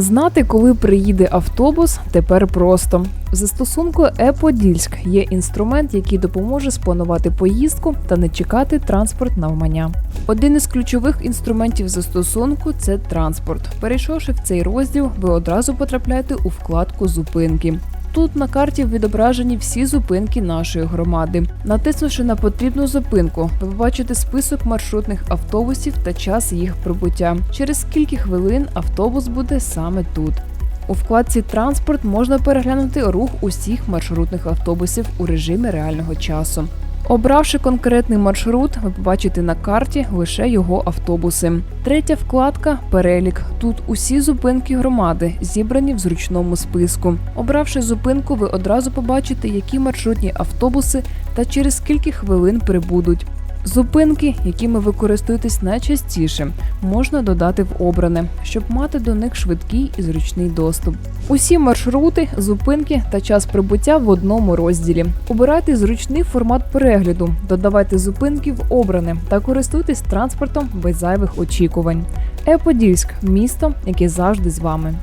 Знати, коли приїде автобус, тепер просто. В застосунку «Е-Подільськ» є інструмент, який допоможе спланувати поїздку та не чекати транспорт навмання. Один із ключових інструментів застосунку це транспорт. Перейшовши в цей розділ, ви одразу потрапляєте у вкладку зупинки. Тут на карті відображені всі зупинки нашої громади. Натиснувши на потрібну зупинку, ви побачите список маршрутних автобусів та час їх прибуття. Через скільки хвилин автобус буде саме тут. У вкладці Транспорт можна переглянути рух усіх маршрутних автобусів у режимі реального часу. Обравши конкретний маршрут, ви побачите на карті лише його автобуси. Третя вкладка перелік. Тут усі зупинки громади зібрані в зручному списку. Обравши зупинку, ви одразу побачите, які маршрутні автобуси та через скільки хвилин прибудуть. Зупинки, якими ви користуєтесь найчастіше, можна додати в обране, щоб мати до них швидкий і зручний доступ. Усі маршрути, зупинки та час прибуття в одному розділі. Обирайте зручний формат перегляду, додавайте зупинки в обране та користуйтесь транспортом без зайвих очікувань. Е-Подільськ місто, яке завжди з вами.